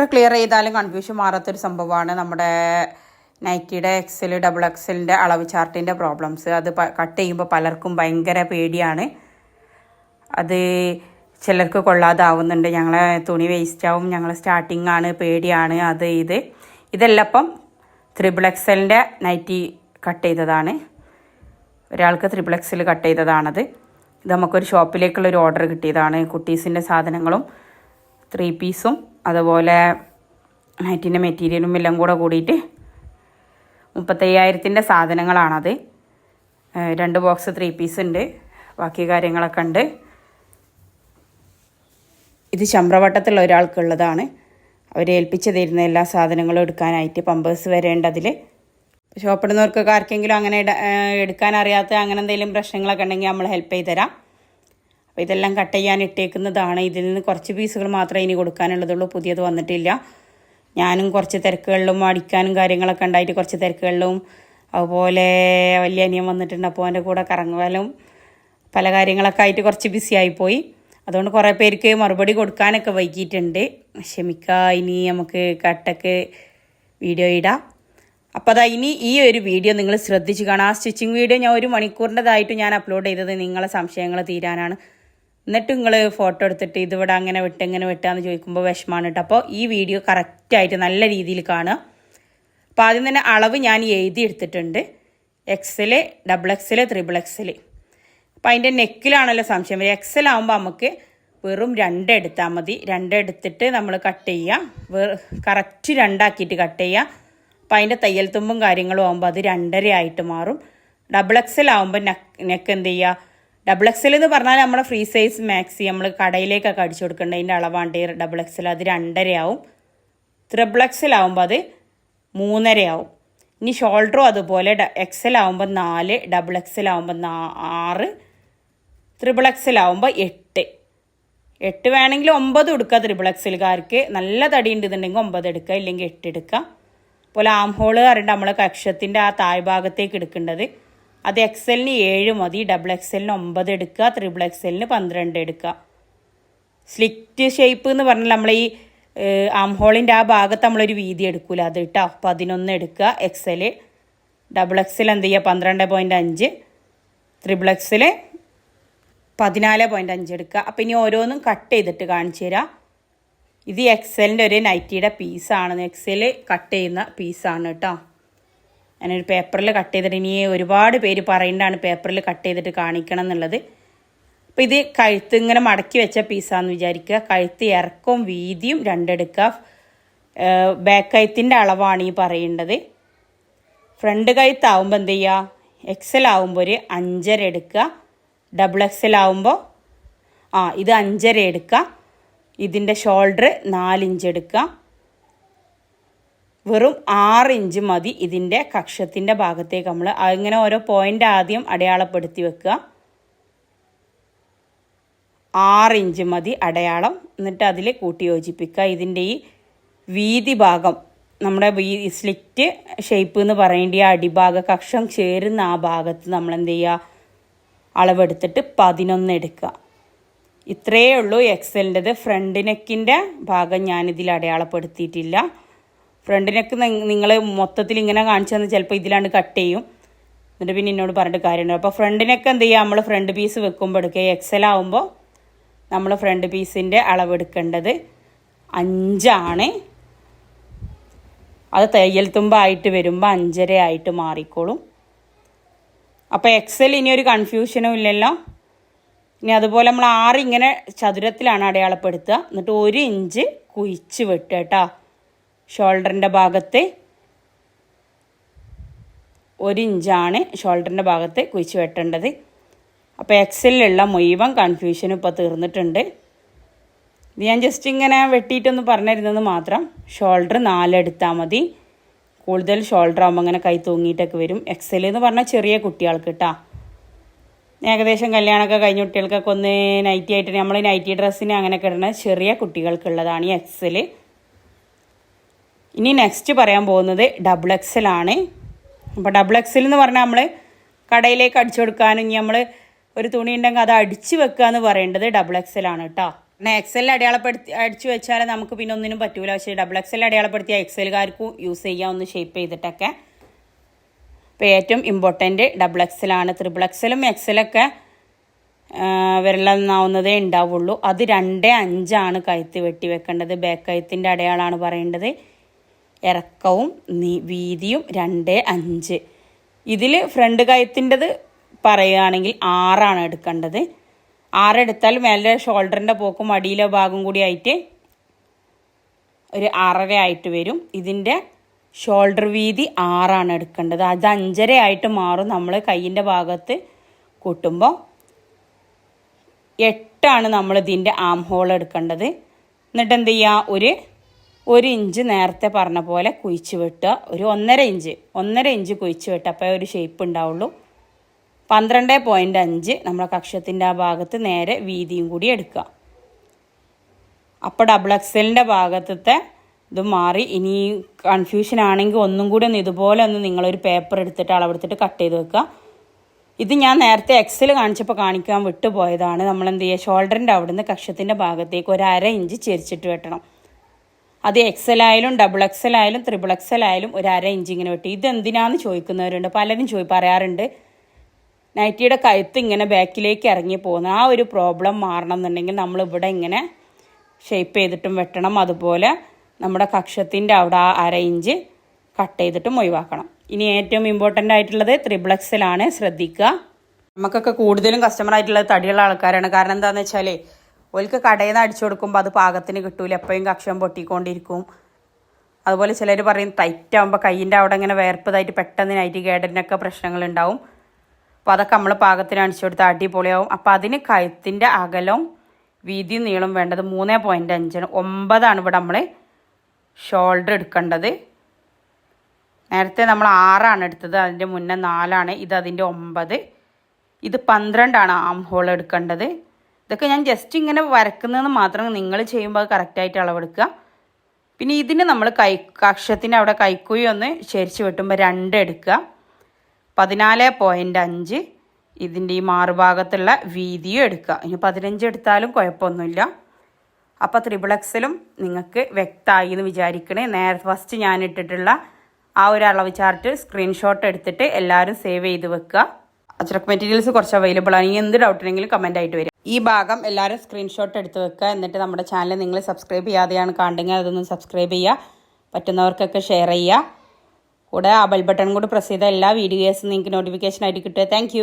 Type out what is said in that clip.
എത്ര ക്ലിയർ ചെയ്താലും കൺഫ്യൂഷൻ മാറാത്തൊരു സംഭവമാണ് നമ്മുടെ നൈറ്റിയുടെ എക്സൽ ഡബിൾ എക്സലിന്റെ അളവ് ചാർട്ടിന്റെ പ്രോബ്ലംസ് അത് കട്ട് ചെയ്യുമ്പോൾ പലർക്കും ഭയങ്കര പേടിയാണ്. അത് ചിലർക്ക് കൊള്ളാതാവുന്നുണ്ട്. ഞങ്ങളെ തുണി വേസ്റ്റ് ആവും. ഞങ്ങൾ സ്റ്റാർട്ടിംഗ് ആണ്. പേടിയാണ്. അത് ഇത്. ഇതെല്ലാം ത്രിബിൾ എക്സലിന്റെ നൈറ്റി കട്ട് ചെയ്തതാണ്. ഒരാൾക്ക് ത്രിബിൾ എക്സൽ കട്ട് ചെയ്തതാണത്. ഇത് നമുക്കൊരു ഷോപ്പിലേക്കുള്ള ഒരു ഓർഡർ കിട്ടിയതാണ്. കുട്ടീസിന്റെ സാധനങ്ങളും ത്രീ പീസും അതുപോലെ നൈറ്റിന്റെ മെറ്റീരിയലും എല്ലാം കൂടെ കൂടിയിട്ട് മുപ്പത്തയ്യായിരത്തിന്റെ സാധനങ്ങളാണത്. രണ്ട് ബോക്സ് ത്രീ പീസ് ഉണ്ട്. ബാക്കി കാര്യങ്ങളൊക്കെ ഉണ്ട്. ഇത് ചമ്രവട്ടത്തുള്ള ഒരാൾക്കുള്ളതാണ്. അവർ ഏൽപ്പിച്ച് തരുന്ന എല്ലാ സാധനങ്ങളും എടുക്കാനായിട്ട് പമ്പേഴ്സ് വരേണ്ടതിൽ ഷോപ്പിടുന്നവർക്കൊക്കെ ആർക്കെങ്കിലും അങ്ങനെ എടുക്കാൻ അറിയാത്ത അങ്ങനെ എന്തെങ്കിലും പ്രശ്നങ്ങളൊക്കെ ഉണ്ടെങ്കിൽ നമ്മൾ ഹെൽപ്പ് ചെയ്ത് തരാം. അപ്പോൾ ഇതെല്ലാം കട്ട് ചെയ്യാൻ ഇട്ടേക്കുന്നതാണ്. ഇതിൽ നിന്ന് കുറച്ച് പീസുകൾ മാത്രമേ ഇനി കൊടുക്കാനുള്ളതുള്ളൂ. പുതിയത് വന്നിട്ടില്ല. ഞാനും കുറച്ച് തിരക്കുകളിലും അടിക്കാനും കാര്യങ്ങളൊക്കെ ഉണ്ടായിട്ട് കുറച്ച് തിരക്കുകളിലും അതുപോലെ വലിയ അനിയൻ വന്നിട്ടുണ്ട്. അപ്പോൾ എന്റെ കൂടെ കറങ്ങുവാലും പല കാര്യങ്ങളൊക്കെ ആയിട്ട് കുറച്ച് ബിസി ആയിപ്പോയി. അതുകൊണ്ട് കുറേ പേർക്ക് മറുപടി കൊടുക്കാനൊക്കെ വൈകിയിട്ടുണ്ട്. ക്ഷമിക്കുക ഇനി നമുക്ക് കട്ടക്ക് വീഡിയോ ഇടാം. അപ്പോൾ അതാ ഇനി ഈ ഒരു വീഡിയോ നിങ്ങൾ ശ്രദ്ധിച്ച് കാണാം. ആ സ്റ്റിച്ചിങ് വീഡിയോ ഞാൻ ഒരു മണിക്കൂറിന്റെതായിട്ട് ഞാൻ അപ്ലോഡ് ചെയ്തത് നിങ്ങളെ സംശയങ്ങൾ തീരാനാണ്. എന്നിട്ട് നിങ്ങൾ ഫോട്ടോ എടുത്തിട്ട് ഇതിവിടെ അങ്ങനെ വിട്ട് ഇങ്ങനെ വിട്ടാന്ന് ചോദിക്കുമ്പോൾ വിഷമാണ് കേട്ടോ അപ്പോൾ ഈ വീഡിയോ കറക്റ്റായിട്ട് നല്ല രീതിയിൽ കാണുക. അപ്പോൾ ആദ്യം തന്നെ അളവ് ഞാൻ എഴുതി എടുത്തിട്ടുണ്ട്. എക്സിൽ ഡബിൾ എക്സിൽ ത്രിബിൾ എക്സിൽ അപ്പോൾ അതിന്റെ നെക്കിലാണല്ലോ സംശയം വരിക. എക്സൽ ആകുമ്പോൾ നമുക്ക് വെറും രണ്ട് എടുത്താൽ മതി. രണ്ടെടുത്തിട്ട് നമ്മൾ കട്ട് ചെയ്യുക വെ കറക്റ്റ് രണ്ടാക്കിയിട്ട് കട്ട് ചെയ്യുക അപ്പോൾ അതിന്റെ തയ്യൽ തുമ്പും കാര്യങ്ങളും ആകുമ്പോൾ അത് രണ്ടര ആയിട്ട് മാറും. ഡബിൾ എക്സൽ ആകുമ്പോൾ നെക്ക് നെക്ക് എന്ത് ചെയ്യുക ഡബിൾ എക്സൽ എന്ന് പറഞ്ഞാൽ നമ്മുടെ ഫ്രീ സൈസ് മാക്സി നമ്മൾ കടയിലേക്കൊക്കെ അടിച്ചു കൊടുക്കേണ്ടതിന്റെ അളവാണ്ട് ഡബിൾ എക്സൽ അത് രണ്ടരയാവും. ത്രിബിൾ എക്സൽ ആവുമ്പോൾ അത് മൂന്നരയാവും. ഇനി ഷോൾഡറും അതുപോലെ എക്സൽ ആവുമ്പോൾ നാല് ഡബിൾ എക്സൽ ആവുമ്പോൾ നാ ആറ് ത്രിബിൾ എക്സൽ ആവുമ്പോൾ എട്ട്. എട്ട് വേണമെങ്കിൽ ഒമ്പത് എടുക്കുക ത്രിബിൾ എക്സലുകാർക്ക് നല്ല തടി ഉണ്ടെന്നുണ്ടെങ്കിൽ ഒമ്പത് എടുക്കുക ഇല്ലെങ്കിൽ എട്ട് എടുക്കുക. അതുപോലെ ആം ഹോൾ നമ്മൾ കക്ഷത്തിന്റെ ആ താഴ്ഭാഗത്തേക്ക് എടുക്കേണ്ടത്. അത് എക്സലിന് ഏഴ് മതി ഡബിൾ എക്സലിന് ഒമ്പത് എടുക്കുക ത്രിബിൾ എക്സലിന് പന്ത്രണ്ട് എടുക്കുക. സ്ലിറ്റ് ഷേപ്പ് എന്ന് പറഞ്ഞാൽ നമ്മൾ ഈ ആം ഹോളിന്റെ ആ ഭാഗത്ത് നമ്മളൊരു വീതി എടുക്കൂല. അത് കേട്ടോ പതിനൊന്ന് എടുക്കുക എക്സൽ ഡബിൾ എക്സൽ എന്ത് ചെയ്യുക? പന്ത്രണ്ട് പോയിന്റ് അഞ്ച്. ത്രിബിൾ എക്സൽ പതിനാല് പോയിന്റ് അഞ്ച് എടുക്കുക. അപ്പോൾ ഇനി ഓരോന്നും കട്ട് ചെയ്തിട്ട് കാണിച്ചു തരാം. ഇത് എക്സലിന്റെ ഒരു നൈറ്റിയുടെ പീസാണ് എക്സൽ കട്ട് ചെയ്യുന്ന പീസാണ് കേട്ടോ ഞാനൊരു പേപ്പറിൽ കട്ട് ചെയ്തിട്ട് ഇനി ഒരുപാട് പേര് പറയേണ്ടാണ് പേപ്പറിൽ കട്ട് ചെയ്തിട്ട് കാണിക്കണം എന്നുള്ളത്. അപ്പോൾ ഇത് കഴുത്ത് ഇങ്ങനെ മടക്കി വെച്ച പീസാന്ന് വിചാരിക്കുക. കഴുത്ത് ഇറക്കവും വീതിയും രണ്ടെടുക്കുക ബാക്ക് കഴുത്തിന്റെ അളവാണ് ഈ പറയേണ്ടത്. ഫ്രണ്ട് കഴുത്താവുമ്പോൾ എന്ത് ചെയ്യുക എക്സൽ ആവുമ്പോൾ ഒരു അഞ്ചര എടുക്കുക ഡബിൾ എക്സൽ ആവുമ്പോൾ ആ ഇത് അഞ്ചര എടുക്കുക ഇതിന്റെ ഷോൾഡർ നാലിഞ്ച് എടുക്കുക വെറും ആറ് ഇഞ്ച് മതി ഇതിന്റെ കക്ഷത്തിന്റെ ഭാഗത്തേക്ക് നമ്മൾ അങ്ങനെ ഓരോ പോയിന്റ് ആദ്യം അടയാളപ്പെടുത്തി വെക്കുക. ആറ് ഇഞ്ച് മതി അടയാളം. എന്നിട്ട് അതിൽ കൂട്ടി യോജിപ്പിക്കുക. ഇതിന്റെ ഈ വീതി ഭാഗം നമ്മുടെ ഈ സ്ലിറ്റ് ഷേപ്പ് എന്ന് പറയേണ്ട ഈ അടിഭാഗ കക്ഷം ചേരുന്ന ആ ഭാഗത്ത് നമ്മൾ എന്ത് ചെയ്യുക? അളവെടുത്തിട്ട് പതിനൊന്ന് എടുക്കുക. ഇത്രയേ ഉള്ളൂ എക്സലിന്റെത് ഫ്രണ്ട് നെക്കിന്റെ ഭാഗം ഞാനിതിൽ അടയാളപ്പെടുത്തിയിട്ടില്ല. ഫ്രണ്ട് നെക്ക് നിങ്ങൾ മൊത്തത്തിൽ ഇങ്ങനെ കാണിച്ചു തന്നാൽ ചിലപ്പോൾ ഇതിലാണ്ട് കട്ട് ചെയ്യും. എന്നിട്ട് പിന്നെ എന്നോട് പറഞ്ഞിട്ട് കാര്യമുണ്ട് അപ്പോൾ ഫ്രണ്ട് നെക്ക് എന്ത് ചെയ്യുക നമ്മൾ ഫ്രണ്ട് പീസ് വെക്കുമ്പോൾ എടുക്കുക. എക്സൽ ആവുമ്പോൾ നമ്മൾ ഫ്രണ്ട് പീസിന്റെ അളവെടുക്കേണ്ടത് അഞ്ചാണ്. അത് തയ്യൽ തുമ്പായിട്ട് വരുമ്പോൾ അഞ്ചര ആയിട്ട് മാറിക്കോളും. അപ്പോൾ എക്സൽ ഇനി ഒരു കൺഫ്യൂഷനും ഇല്ലല്ലോ. ഇനി അതുപോലെ നമ്മൾ ആറ് ഇങ്ങനെ ചതുരത്തിലാണ് അടയാളപ്പെടുത്തുക. എന്നിട്ട് ഒരു ഇഞ്ച് കുഴിച്ച് വെട്ടുക കേട്ടോ. ഷോൾഡറിന്റെ ഭാഗത്ത് ഒരു ഇഞ്ചാണ് ഷോൾഡറിന്റെ ഭാഗത്ത് കുഴിച്ച് വെട്ടേണ്ടത്. അപ്പോൾ എക്സലിലുള്ള മുഴുവൻ കൺഫ്യൂഷനും ഇപ്പോൾ തീർന്നിട്ടുണ്ട്. ഞാൻ ജസ്റ്റ് ഇങ്ങനെ വെട്ടിയിട്ടൊന്ന് പറഞ്ഞിരുന്നത് മാത്രം ഷോൾഡർ നാലെടുത്താൽ മതി. കൂടുതൽ ഷോൾഡർ ആകുമ്പോൾ അങ്ങനെ കൈ തൂങ്ങിയിട്ടൊക്കെ വരും. എക്സൽ എന്ന് പറഞ്ഞാൽ ചെറിയ കുട്ടികൾക്ക് കേട്ടോ ഏകദേശം കല്യാണമൊക്കെ കഴിഞ്ഞ കുട്ടികൾക്കൊക്കെ ഒന്ന് നൈറ്റി ആയിട്ട് നമ്മൾ നൈറ്റി ഡ്രസ്സിന് അങ്ങനെയൊക്കെ ഇടുന്ന ചെറിയ കുട്ടികൾക്കുള്ളതാണ് ഈ എക്സൽ ഇനി നെക്സ്റ്റ് പറയാൻ പോകുന്നത് ഡബിൾ എക്സലാണ് അപ്പോൾ ഡബിൾ എക്സൽ എന്ന് പറഞ്ഞാൽ നമ്മൾ കടയിലേക്ക് അടിച്ചു കൊടുക്കാനും ഇനി നമ്മൾ ഒരു തുണി ഉണ്ടെങ്കിൽ അത് അടിച്ച് വെക്കുക എന്ന് പറയേണ്ടത് ഡബിൾ എക്സലാണ് കേട്ടോ പിന്നെ എക്സലിൽ അടയാളപ്പെടുത്തി അടിച്ചു വെച്ചാൽ നമുക്ക് പിന്നെ ഒന്നിനും പറ്റൂല. പക്ഷേ ഡബിൾ എക്സൽ അടയാളപ്പെടുത്തിയ എക്സലുകാർക്കും യൂസ് ചെയ്യാം ഒന്ന് ഷേപ്പ് ചെയ്തിട്ടൊക്കെ. അപ്പോൾ ഏറ്റവും ഇമ്പോർട്ടന്റ് ഡബിൾ എക്സലാണ് ത്രിബിൾ എക്സലും എക്സലൊക്കെ വിരലെന്നാവുന്നതേ ഉണ്ടാവുള്ളൂ. അത് രണ്ട് അഞ്ചാണ് കഴുത്ത് വെട്ടി വെക്കേണ്ടത് ബാക്ക് കഴുത്തിന്റെ അടയാളമാണ് പറയേണ്ടത്. ഇറക്കവും വീതിയും രണ്ട് അഞ്ച്. ഇതിൽ ഫ്രണ്ട് കയത്തിന്റെത് പറയുകയാണെങ്കിൽ ആറാണ് എടുക്കേണ്ടത്. ആറെടുത്താൽ മേലെ ഷോൾഡറിന്റെ പോക്കും അടിയിലെ ഭാഗം കൂടി ആയിട്ട് ഒരു ആറര ആയിട്ട് വരും. ഇതിന്റെ ഷോൾഡർ വീതി ആറാണ് എടുക്കേണ്ടത്. അത് അഞ്ചര ആയിട്ട് മാറും നമ്മൾ കയ്യിന്റെ ഭാഗത്ത് കൂട്ടുമ്പോൾ. എട്ടാണ് നമ്മൾ ഇതിന്റെ ആം ഹോൾ എടുക്കേണ്ടത്. എന്നിട്ട് എന്ത് ചെയ്യുക? ഒരു ഒരു ഇഞ്ച് നേരത്തെ പറഞ്ഞ പോലെ കുഴിച്ച് വെട്ടുക. ഒരു ഒന്നര ഇഞ്ച് ഒന്നര ഇഞ്ച് കുഴിച്ച് വെട്ടപ്പോൾ ഒരു ഷേപ്പ് ഉണ്ടാവുള്ളൂ. പന്ത്രണ്ട് പോയിന്റ് അഞ്ച് നമ്മളെ കക്ഷത്തിന്റെ ആ ഭാഗത്ത് നേരെ വീതിയും കൂടി എടുക്കുക. അപ്പോൾ ഡബിൾ എക്സലിന്റെ ഭാഗത്തത്തെ ഇത് മാറി. ഇനി കൺഫ്യൂഷൻ ആണെങ്കിൽ ഒന്നും കൂടി ഒന്ന് ഇതുപോലെ ഒന്ന് നിങ്ങളൊരു പേപ്പർ എടുത്തിട്ട് അളവെടുത്തിട്ട് കട്ട് ചെയ്ത് വെക്കുക. ഇത് ഞാൻ നേരത്തെ എക്സിൽ കാണിച്ചപ്പോൾ കാണിക്കാൻ വിട്ടുപോയതാണ്. നമ്മൾ എന്ത് ചെയ്യുക ഷോൾഡറിന്റെ അവിടുന്ന് കക്ഷത്തിന്റെ ഭാഗത്തേക്ക് ഒരു അര ഇഞ്ച് ചെരിച്ചിട്ട് വെട്ടണം. അത് എക്സൽ ആയാലും ഡബിൾ എക്സൽ ആയാലും ത്രിബിൾ എക്സൽ ആയാലും ഒരു അര ഇഞ്ച് ഇങ്ങനെ വെട്ടി. ഇതെന്തിനാന്ന് ചോദിക്കുന്നവരുണ്ട്. പലരും ചോദി പറയാറുണ്ട്. നൈറ്റിയുടെ കഴുത്ത് ഇങ്ങനെ ബാക്കിലേക്ക് ഇറങ്ങി പോകുന്ന ആ ഒരു പ്രോബ്ലം മാറണം എന്നുണ്ടെങ്കിൽ നമ്മൾ ഇവിടെ ഇങ്ങനെ ഷേപ്പ് ചെയ്തിട്ടും വെട്ടണം. അതുപോലെ നമ്മുടെ കക്ഷത്തിന്റെ അവിടെ ആ അര ഇഞ്ച് കട്ട് ചെയ്തിട്ടും ഒഴിവാക്കണം. ഇനി ഏറ്റവും ഇമ്പോർട്ടന്റ് ആയിട്ടുള്ളത് ത്രിബിൾ എക്സലാണ് ശ്രദ്ധിക്കുക. നമുക്കൊക്കെ കൂടുതലും കസ്റ്റമർ ആയിട്ടുള്ളത് തടിയുള്ള ആൾക്കാരാണ്. കാരണം എന്താണെന്ന് വെച്ചാൽ ഓൽക്ക് കടയിൽ നിന്ന് അടിച്ചു കൊടുക്കുമ്പോൾ അത് പാകത്തിന് കിട്ടൂല. എപ്പോഴും കക്ഷം പൊട്ടിക്കൊണ്ടിരിക്കും. അതുപോലെ ചിലർ പറയും ടൈറ്റ് ആകുമ്പോൾ കയ്യിന്റെ അവിടെ ഇങ്ങനെ വേർപ്പതായിട്ട് പെട്ടെന്ന് നൈറ്റ് പ്രശ്നങ്ങൾ പ്രശ്നങ്ങളുണ്ടാവും. അപ്പോൾ അതൊക്കെ നമ്മൾ പാകത്തിന് അടിച്ചു കൊടുത്താൽ അടിപൊളിയാവും. അപ്പോൾ അതിന് കഴുത്തിന്റെ അകലവും വീതിയും നീളം വേണ്ടത് മൂന്ന് പോയിന്റ് അഞ്ചാണ് ഒമ്പതാണ് ഇവിടെ നമ്മൾ ഷോൾഡർ എടുക്കേണ്ടത്. നേരത്തെ നമ്മൾ ആറാണ് എടുത്തത്. അതിന്റെ മുന്നേ നാലാണ്. ഇത് അതിന്റെ ഒമ്പത്. ഇത് പന്ത്രണ്ടാണ് ആം ഹോൾ എടുക്കേണ്ടത്. ഇതൊക്കെ ഞാൻ ജസ്റ്റ് ഇങ്ങനെ വരക്കുന്നതെന്ന് മാത്രം നിങ്ങൾ ചെയ്യുമ്പോൾ അത് കറക്റ്റായിട്ട് അളവെടുക്കുക. പിന്നെ ഇതിന് നമ്മൾ കൈ കക്ഷത്തിന്റെ അവിടെ കൈക്കുഴി ഒന്ന് ശരിച്ച് വെട്ടുമ്പോൾ രണ്ട് എടുക്കുക. പതിനാല് പോയിന്റ് അഞ്ച്. ഇതിന്റെ ഈ മാറുഭാഗത്തുള്ള വീതിയും എടുക്കുക. ഇനി പതിനഞ്ച് എടുത്താലും കുഴപ്പമൊന്നുമില്ല. അപ്പോൾ ത്രിപിൾ എക്സലും നിങ്ങൾക്ക് വ്യക്തമായി എന്ന് വിചാരിക്കണേ. നേരെ ഫസ്റ്റ് ഞാൻ ഇട്ടിട്ടുള്ള ആ ഒരു അളവ് ചാർട്ട് സ്ക്രീൻഷോട്ട് എടുത്തിട്ട് എല്ലാവരും സേവ് ചെയ്ത് വെക്കുക. അച്ചടക്ക് മെറ്റീരിയൽസ് കുറച്ച് അവൈലബിൾ ആണ്. ഇനി എന്ത് ഡൗട്ട് ഉണ്ടെങ്കിലും കമന്റ് ആയിട്ട് വരും ഈ ഭാഗം എല്ലാവരും സ്ക്രീൻഷോട്ട് എടുത്ത് വെക്കുക. എന്നിട്ട് നമ്മുടെ ചാനൽ നിങ്ങൾ സബ്സ്ക്രൈബ് ചെയ്യാതെയാണ് കാണുന്നെങ്കിൽ അതൊന്ന് സബ്സ്ക്രൈബ് ചെയ്യുക. പറ്റുന്നവർക്കൊക്കെ ഷെയർ ചെയ്യുക. കൂടെ ആ ബെൽ ബട്ടൺ കൂടി പ്രസ് ചെയ്ത എല്ലാ വീഡിയോസും നിങ്ങൾക്ക് നോട്ടിഫിക്കേഷൻ ആയിട്ട് കിട്ടുക. താങ്ക്